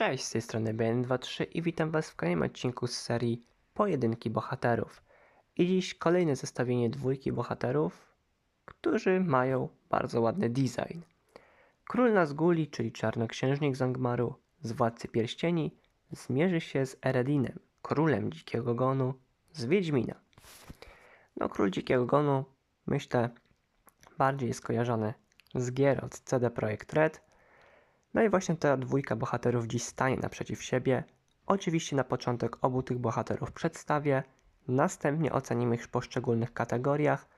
Cześć, z tej strony BN23 i witam Was w kolejnym odcinku z serii Pojedynki Bohaterów. I dziś kolejne zestawienie dwójki bohaterów, którzy mają bardzo ładny design. Król Nazguli, czyli czarnoksiężnik z Angmaru, z Władcy Pierścieni, zmierzy się z Eredinem, królem Dzikiego Gonu, z Wiedźmina. No, Król Dzikiego Gonu, myślę, bardziej jest kojarzony z gier od CD Projekt Red, no i właśnie ta dwójka bohaterów dziś stanie naprzeciw siebie. Oczywiście na początek obu tych bohaterów przedstawię, następnie ocenimy ich w poszczególnych kategoriach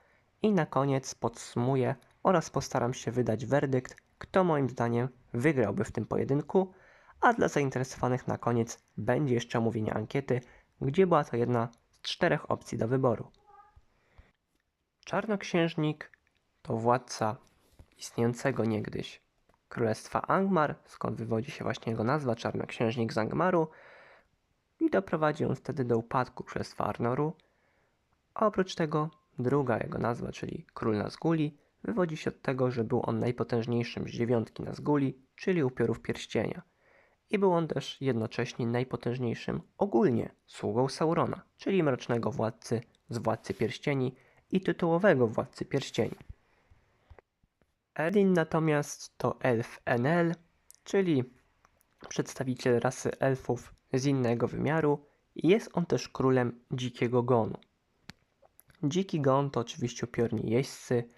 i na koniec podsumuję oraz postaram się wydać werdykt, kto moim zdaniem wygrałby w tym pojedynku, a dla zainteresowanych na koniec będzie jeszcze omówienie ankiety, gdzie była to jedna z czterech opcji do wyboru. Czarnoksiężnik to władca istniejącego niegdyś Królestwa Angmar, skąd wywodzi się właśnie jego nazwa, Czarnoksiężnik z Angmaru, i doprowadzi on wtedy do upadku Królestwa Arnoru. A oprócz tego druga jego nazwa, czyli Król Nazguli, wywodzi się od tego, że był on najpotężniejszym z dziewiątki Nazguli, czyli upiorów pierścienia. I był on też jednocześnie najpotężniejszym ogólnie sługą Saurona, czyli mrocznego władcy z Władcy Pierścieni i tytułowego Władcy Pierścieni. Elin natomiast to elf NL, czyli przedstawiciel rasy elfów z innego wymiaru i jest on też królem Dzikiego Gonu. Dziki Gon to oczywiście upiorni jeźdźcy,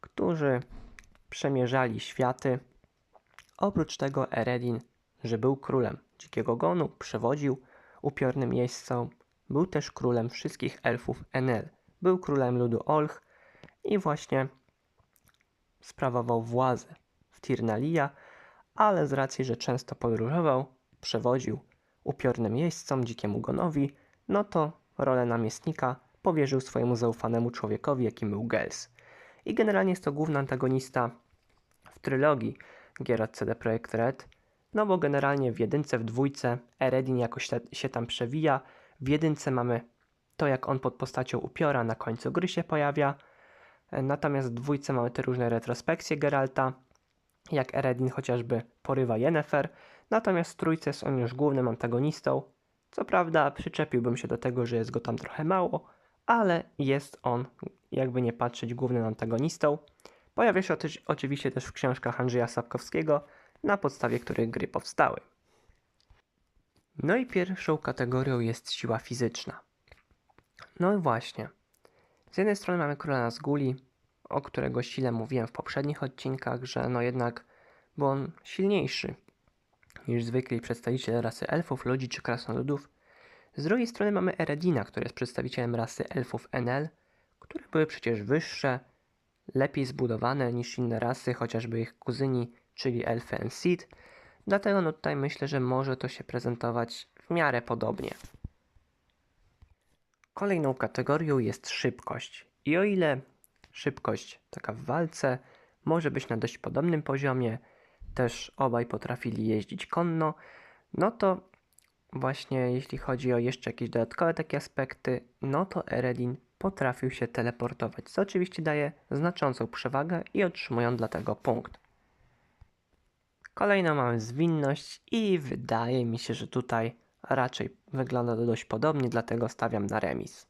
którzy przemierzali światy. Oprócz tego Eredin, że był królem Dzikiego Gonu, przewodził upiornym jeźdźcom, był też królem wszystkich elfów Enel. Był królem ludu Olch i właśnie sprawował władzę w Tirnalia, ale z racji, że często podróżował, przewodził upiornym jeźdźcom, dzikiemu gonowi, no to rolę namiestnika powierzył swojemu zaufanemu człowiekowi, jakim był Gels. I generalnie jest to główny antagonista w trylogii gier od CD Projekt Red, no bo generalnie w jedynce, w dwójce Eredin jakoś się tam przewija, w jedynce mamy to, jak on pod postacią upiora na końcu gry się pojawia, Natomiast w dwójce mamy te różne retrospekcje Geralta, jak Eredin chociażby porywa Yennefer, natomiast w trójce jest on już głównym antagonistą. Co prawda przyczepiłbym się do tego, że jest go tam trochę mało, ale jest on, jakby nie patrzeć, głównym antagonistą. Pojawia się oczywiście też w książkach Andrzeja Sapkowskiego, na podstawie których gry powstały. No i pierwszą kategorią jest siła fizyczna. No i właśnie, z jednej strony mamy króla Nazguli, o którego sile mówiłem w poprzednich odcinkach, że no jednak był on silniejszy niż zwykli przedstawiciele rasy elfów, ludzi czy krasnoludów. Z drugiej strony mamy Eredina, który jest przedstawicielem rasy elfów Enel, które były przecież wyższe, lepiej zbudowane niż inne rasy, chociażby ich kuzyni, czyli elfy Enseed. Dlatego no tutaj myślę, że może to się prezentować w miarę podobnie. Kolejną kategorią jest szybkość. I o ile szybkość taka w walce może być na dość podobnym poziomie, też obaj potrafili jeździć konno, no to właśnie jeśli chodzi o jeszcze jakieś dodatkowe takie aspekty, no to Eredin potrafił się teleportować, co oczywiście daje znaczącą przewagę i otrzymują dlatego punkt. Kolejną mamy zwinność i wydaje mi się, że tutaj raczej wygląda to dość podobnie, dlatego stawiam na remis.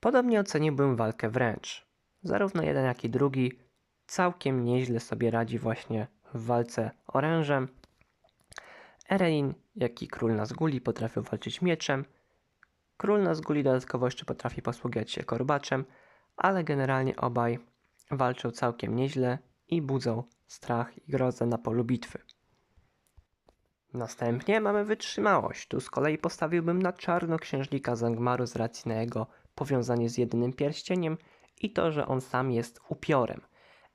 Podobnie oceniłbym walkę wręcz. Zarówno jeden, jak i drugi całkiem nieźle sobie radzi właśnie w walce orężem. Erein, jak i król Nazguli potrafią walczyć mieczem. Król Nazguli dodatkowo jeszcze potrafi posługiwać się korbaczem, ale generalnie obaj walczą całkiem nieźle i budzą strach i grozę na polu bitwy. Następnie mamy wytrzymałość. Tu z kolei postawiłbym na czarnoksiężnika Zangmaru z racji na jego powiązanie z jedynym pierścieniem i to, że on sam jest upiorem.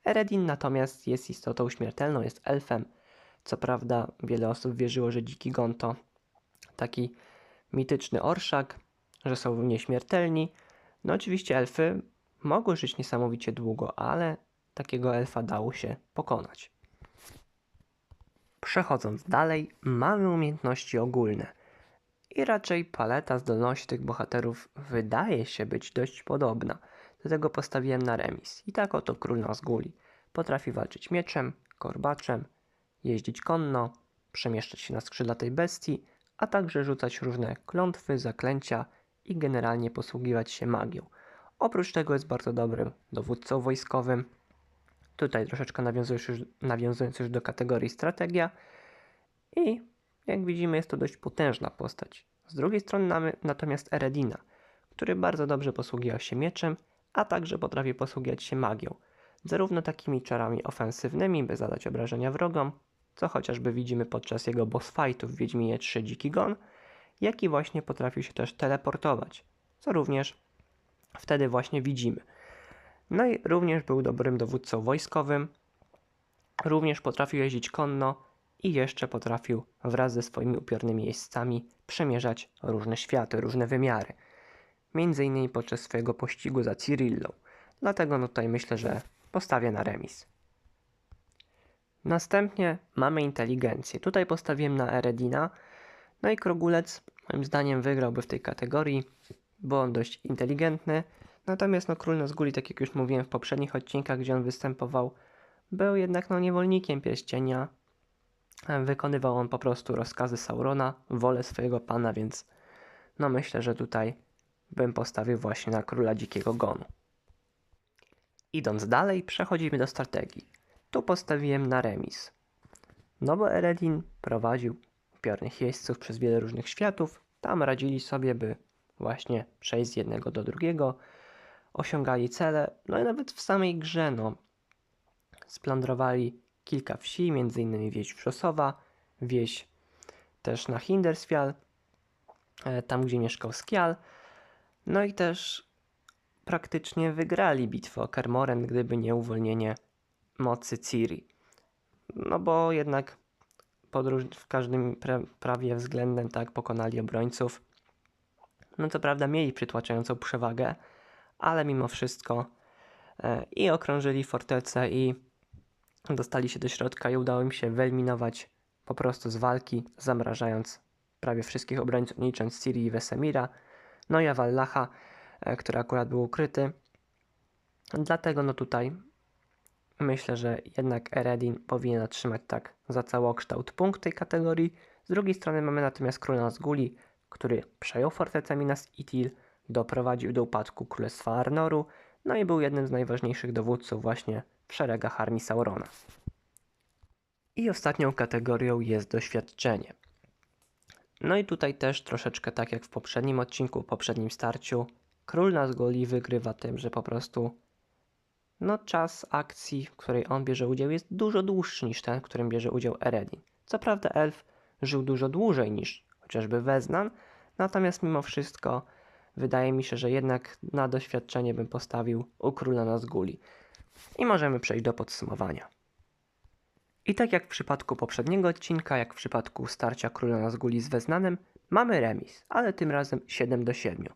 Eredin natomiast jest istotą śmiertelną, jest elfem. Co prawda wiele osób wierzyło, że dziki gon to taki mityczny orszak, że są nieśmiertelni. No oczywiście elfy mogły żyć niesamowicie długo, ale takiego elfa dało się pokonać. Przechodząc dalej, mamy umiejętności ogólne. I raczej paleta zdolności tych bohaterów wydaje się być dość podobna. Dlatego postawiłem na remis. I tak oto król Nazguli. Potrafi walczyć mieczem, korbaczem, jeździć konno, przemieszczać się na skrzydlatej bestii, a także rzucać różne klątwy, zaklęcia i generalnie posługiwać się magią. Oprócz tego jest bardzo dobrym dowódcą wojskowym. Tutaj troszeczkę nawiązując już, nawiązując już do kategorii strategia. I jak widzimy jest to dość potężna postać. Z drugiej strony mamy natomiast Eredina, który bardzo dobrze posługiwał się mieczem, a także potrafi posługiwać się magią. Zarówno takimi czarami ofensywnymi, by zadać obrażenia wrogom, co chociażby widzimy podczas jego boss fightu w Wiedźminie 3 Dziki Gon, jak i właśnie potrafił się też teleportować, co również wtedy właśnie widzimy. No i również był dobrym dowódcą wojskowym, również potrafił jeździć konno i jeszcze potrafił wraz ze swoimi upiornymi jeźdźcami przemierzać różne światy, różne wymiary. Między innymi podczas swojego pościgu za Cyrillą. Dlatego no tutaj myślę, że postawię na remis. Następnie mamy inteligencję. Tutaj postawiłem na Eredina. No i Krogulec moim zdaniem wygrałby w tej kategorii, bo on dość inteligentny. Natomiast no, król Nazguli, tak jak już mówiłem w poprzednich odcinkach, gdzie on występował, był jednak no, niewolnikiem pierścienia. Wykonywał on po prostu rozkazy Saurona, wolę swojego pana, więc no myślę, że tutaj bym postawił właśnie na króla dzikiego gonu. Idąc dalej, przechodzimy do strategii. Tu postawiłem na remis. No bo Eredin prowadził upiornych jeźdźców przez wiele różnych światów. Tam radzili sobie, by właśnie przejść z jednego do drugiego, osiągali cele, no i nawet w samej grze, no, splądrowali kilka wsi, m.in. wieś Wrzosowa, wieś też na Hindersfjall, e, tam gdzie mieszkał Skial, no i też praktycznie wygrali bitwę o Kermoren, gdyby nie uwolnienie mocy Ciri. No bo jednak podróż w każdym pra prawie względem tak pokonali obrońców. No co prawda mieli przytłaczającą przewagę, ale mimo wszystko e, i okrążyli fortecę i dostali się do środka i udało im się wyeliminować po prostu z walki, zamrażając prawie wszystkich obrońców, licząc Ciri i Wesemira, no i Avallacha, e, który akurat był ukryty. Dlatego no tutaj myślę, że jednak Eredin powinien otrzymać tak za całokształt punkt tej kategorii. Z drugiej strony mamy natomiast króla Nazguli, który przejął fortecę Minas Ithil, doprowadził do upadku Królestwa Arnoru, no i był jednym z najważniejszych dowódców właśnie w szeregach armii Saurona. I ostatnią kategorią jest doświadczenie. No i tutaj też troszeczkę tak jak w poprzednim odcinku, poprzednim starciu, król Nazguli wygrywa tym, że po prostu no czas akcji, w której on bierze udział jest dużo dłuższy niż ten, w którym bierze udział Eredin. Co prawda elf żył dużo dłużej niż chociażby Weznan, natomiast mimo wszystko wydaje mi się, że jednak na doświadczenie bym postawił u króla Nazguli. I możemy przejść do podsumowania. I tak jak w przypadku poprzedniego odcinka, jak w przypadku starcia króla Nazguli z Weznanem, mamy remis, ale tym razem 7 do 7.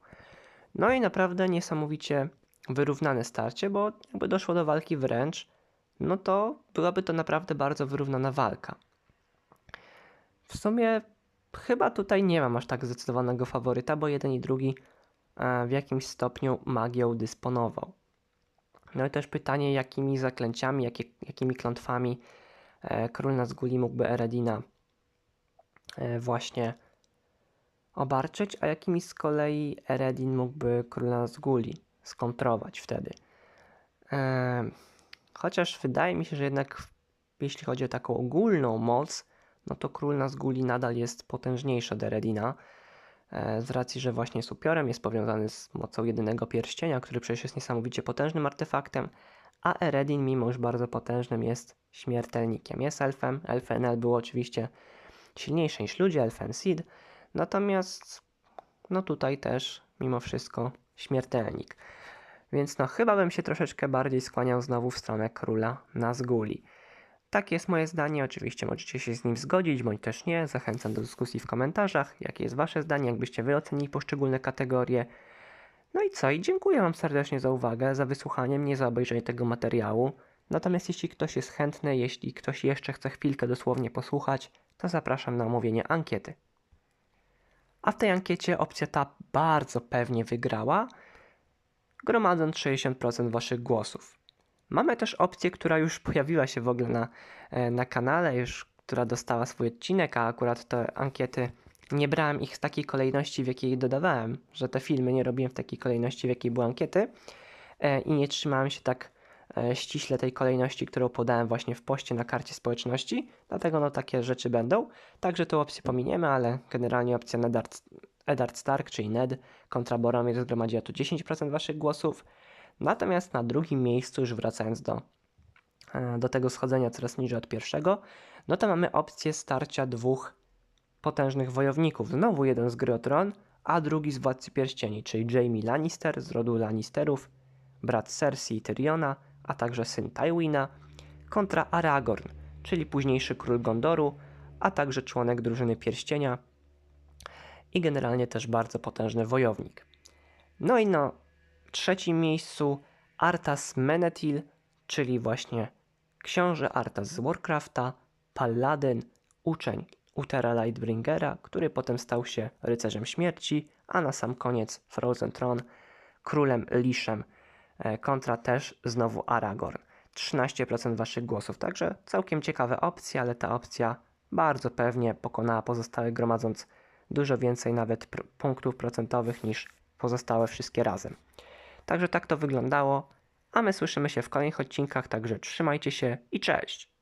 No i naprawdę niesamowicie wyrównane starcie, bo jakby doszło do walki wręcz, no to byłaby to naprawdę bardzo wyrównana walka. W sumie chyba tutaj nie mam aż tak zdecydowanego faworyta, bo jeden i drugi w jakimś stopniu magią dysponował. No i też pytanie, jakimi zaklęciami, jakie, jakimi klątwami e, król Nazguli mógłby Eredina e, właśnie obarczyć, a jakimi z kolei Eredin mógłby króla Nazguli skontrować wtedy. Chociaż wydaje mi się, że jednak jeśli chodzi o taką ogólną moc, no to król Nazguli nadal jest potężniejszy od Eredina. E, z racji, że właśnie jest upiorem, jest powiązany z mocą jedynego pierścienia, który przecież jest niesamowicie potężnym artefaktem, a Eredin, mimo już bardzo potężnym, jest śmiertelnikiem. Jest elfem. Elfenel był oczywiście silniejszy niż ludzie, elfen Seed, natomiast no tutaj też mimo wszystko śmiertelnik. Więc no chyba bym się troszeczkę bardziej skłaniał znowu w stronę króla Nazguli. Takie jest moje zdanie, oczywiście możecie się z nim zgodzić, bądź też nie. Zachęcam do dyskusji w komentarzach, jakie jest wasze zdanie, jakbyście wy ocenili poszczególne kategorie. No i co? I dziękuję wam serdecznie za uwagę, za wysłuchanie mnie, za obejrzenie tego materiału. Natomiast jeśli ktoś jest chętny, jeśli ktoś jeszcze chce chwilkę dosłownie posłuchać, to zapraszam na omówienie ankiety. A w tej ankiecie opcja ta bardzo pewnie wygrała, gromadząc 60% waszych głosów. Mamy też opcję, która już pojawiła się w ogóle na, e, na kanale, już która dostała swój odcinek, a akurat te ankiety nie brałem ich w takiej kolejności, w jakiej dodawałem, że te filmy nie robiłem w takiej kolejności, w jakiej były ankiety e, i nie trzymałem się tak e, ściśle tej kolejności, którą podałem właśnie w poście na karcie społeczności, dlatego no takie rzeczy będą. Także tą opcję pominiemy, ale generalnie opcja Nedard, Eddard Stark, czyli Ned kontra Boromir zgromadziła tu 10% waszych głosów. Natomiast na drugim miejscu, już wracając do, e, do tego schodzenia coraz niżej od pierwszego, no to mamy opcję starcia dwóch potężnych wojowników. Znowu jeden z gry Tron, a drugi z Władcy Pierścieni, czyli Jaime Lannister z rodu Lannisterów, brat Cersei i Tyriona, a także syn Tywina, kontra Aragorn, czyli późniejszy król Gondoru, a także członek drużyny Pierścienia i generalnie też bardzo potężny wojownik. No i na trzecim miejscu Arthas Menethil, czyli właśnie książę Arthas z Warcrafta, paladyn, uczeń Utera Lightbringera, który potem stał się rycerzem śmierci, a na sam koniec Frozen Throne królem Liszem, e, kontra też znowu Aragorn. 13% waszych głosów, także całkiem ciekawe opcje, ale ta opcja bardzo pewnie pokonała pozostałe, gromadząc dużo więcej nawet punktów procentowych niż pozostałe wszystkie razem. Także tak to wyglądało, a my słyszymy się w kolejnych odcinkach, także trzymajcie się i cześć!